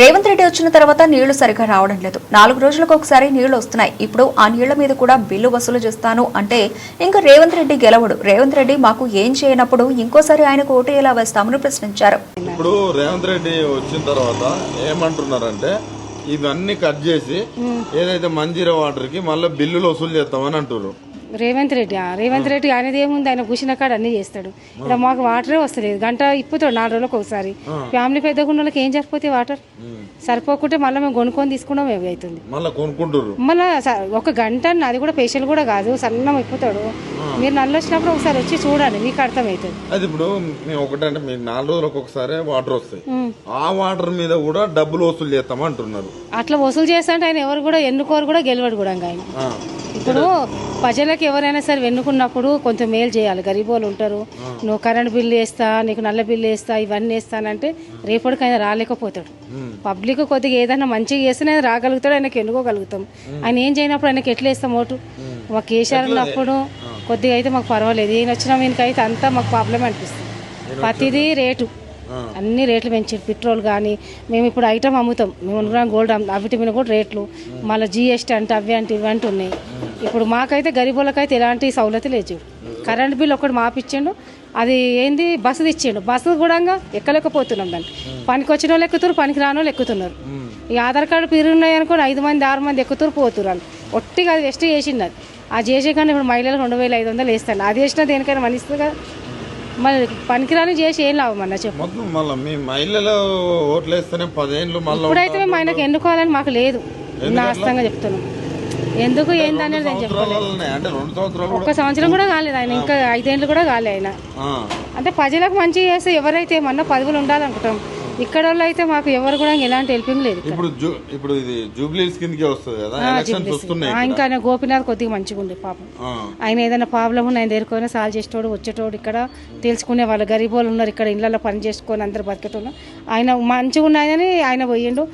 రేవంత్ రెడ్డి వచ్చిన తర్వాత నీళ్ళు సరిగా రావడం లేదు. నాలుగు రోజులకు ఒకసారి నీళ్ళు వస్తున్నాయి. ఇప్పుడు ఆ నీళ్ళ మీద కూడా బిల్లు వసూలు చేస్తాను అంటే ఇంకా రేవంత్ రెడ్డి గెలవడు. రేవంత్ రెడ్డి మాకు ఏం చేయనప్పుడు ఇంకోసారి ఆయనకు ఓటు ఎలా వేస్తామని ప్రశ్నించారు. ఇప్పుడు రేవంత్ రెడ్డి వచ్చిన తర్వాత ఏమంటున్నారంటే ఇవన్నీ కట్ చేసి ఏదైతే మంజీరా వాటర్కి మళ్ళీ బిల్లులు వసూలు చేస్తామని అంటున్నారు రేవంత్ రెడ్డి ఆ, రేవంత్ రెడ్డి ఆయనది ఏముంది? ఆయన కూర్చున్న కాడ అన్ని చేస్తాడు. ఇక్కడ మాకు వాటరే వస్తలేదు. గంట ఇప్పుతాడు నాలుగు రోజులకు ఒకసారి. ఫ్యామిలీ పెద్దగా ఉన్న వాళ్ళకి ఏం సరిపోతే వాటర్? సరిపోకుంటే మళ్ళీ మేము కొనుక్కొని తీసుకున్నాం ఏవి అవుతుంది? మళ్ళీ కొనుక్కుంటారు మళ్ళీ ఒక గంట అన్న, అది కూడా పేషెంట్ కూడా కాదు. సన్నం ఇప్పుతాడు మీరు నల్లు వచ్చినప్పుడు ఒకసారి వచ్చి చూడండి మీకు అర్థమవుతుంది. అది ఇప్పుడు మేము ఒకటంటే మీకు నాలుగు రోజులకు ఒకసారి వాటర్ వస్తాయి. ఆ వాటర్ మీద కూడా డబ్బులు వసూలు చేస్తాం అంటున్నారు అట్లా వసూలు చేస్తా అంటే ఆయన ఎవరు కూడా ఎన్నుకోరు కూడా గెలవడు కూడా ఇంకా ఆయన. ఆ, ఇప్పుడు ప్రజలకు ఎవరైనా సరే వెన్నుకున్నప్పుడు కొంచెం మేలు చేయాలి. గరీబోళ్ళు ఉంటారు. నువ్వు కరెంట్ బిల్లు వేస్తా నీకు నల్ల బిల్లు వేస్తా ఇవన్నీ వేస్తానంటే రేపటికైనా రాలేకపోతాడు. పబ్లిక్ కొద్దిగా ఏదైనా మంచిగా ఆయన రాగలుగుతాడు ఆయనకి ఎన్నుకోగలుగుతాం. ఆయన ఏం చేయనప్పుడు ఆయనకి ఎట్లా వేస్తాం ఓటు? మాకు కేసీఆర్ ఉన్నప్పుడు కొద్దిగా అయితే మాకు పర్వాలేదు. ఈయన వచ్చిన వీనికైతే అంతా మాకు ప్రాబ్లం అనిపిస్తుంది. ప్రతిదీ రేటు. అన్ని రేట్లు పెంచారు. పెట్రోల్ కానీ మేము ఇప్పుడు ఐటమ్ అమ్ముతాం. మేము అనుకున్నాం గోల్డ్ అమ్ము- అవిటి మీద కూడా రేట్లు. మళ్ళీ జిఎస్టీ అంటే అవి అంటే ఇవి అంటే ఉన్నాయి. ఇప్పుడు మాకైతే గరీబులకైతే ఎలాంటి సౌలతి లేదు కరెంట్ బిల్ ఒకటి మాపిచ్చిండు. అది ఏంది? బస్సు ఇచ్చిండు బస్సు కూడా ఎక్కలేకపోతున్నాం దాన్ని. పనికి వచ్చిన వాళ్ళు ఎక్కుతారు పనికి రాని వాళ్ళు ఎక్కుతున్నారు ఈ ఆధార్ కార్డు పెరుగున్నాయి అనుకోండి ఐదు మంది ఆరు మంది ఎక్కుతారు పోతున్నారు ఒట్టిగా అది వెస్ట్ చేసిండు అది. ఆ చేసే కానీ ఇప్పుడు మహిళలకు రెండు వేల ఐదు వందలు వేస్తాను అది వేసినా దేనికైనా మన ఇస్తుంది కదా. మరి పనికిరాని చేసి ఏం లాభం చెప్పు. మొత్తం మళ్ళీ మీ మహిళలు ఓట్లు వేస్తేనే పదేళ్ళు మళ్ళీ ఇప్పుడైతే మేము ఆయనకు ఎన్నుకోవాలని మాకు లేదు. నాస్తంగా చెప్తున్నాం. ఎందుకు ఏందనేది నేను చెప్పలేదు అంటే రెండు సంవత్సరాలు కూడా ఒక్క సంవత్సరం కూడా కాలేదు ఆయన ఇంకా ఐదేళ్ళు కూడా కాలే ఆయన. అంటే ప్రజలకు మంచిగా చేస్తే ఎవరైతే ఏమన్నా పదవులు ఉండాలనుకుంటాం ఇక్కడ వాళ్ళు అయితే మాకు ఎవరు కూడా ఎలాంటి హెల్పింగ్ లేదు ఇప్పుడు ఇప్పుడు ఇది జూబ్లీస్ కిందకే వస్తుంది కదా? ఎలక్షన్స్ వస్తున్నాయి ఆ, ఇంకా ఆయన గోపినాథ్ కొద్దిగా మంచిగా ఉండే పాపం. ఆయన ఏదైనా ప్రాబ్లం ఉన్న ఆయన దగ్గరకైనా సాల్వ్ చేసేటోడు వచ్చేటోడు ఇక్కడ తెలుసుకునే వాళ్ళు గరీబ్ వాళ్ళు ఉన్నారు ఇక్కడ ఇళ్ళల్లో పని చేసుకొని అందరు బతికేటోళ్ళు. ఆయన మంచిగా ఉన్నాయని ఆయన పోయిండు.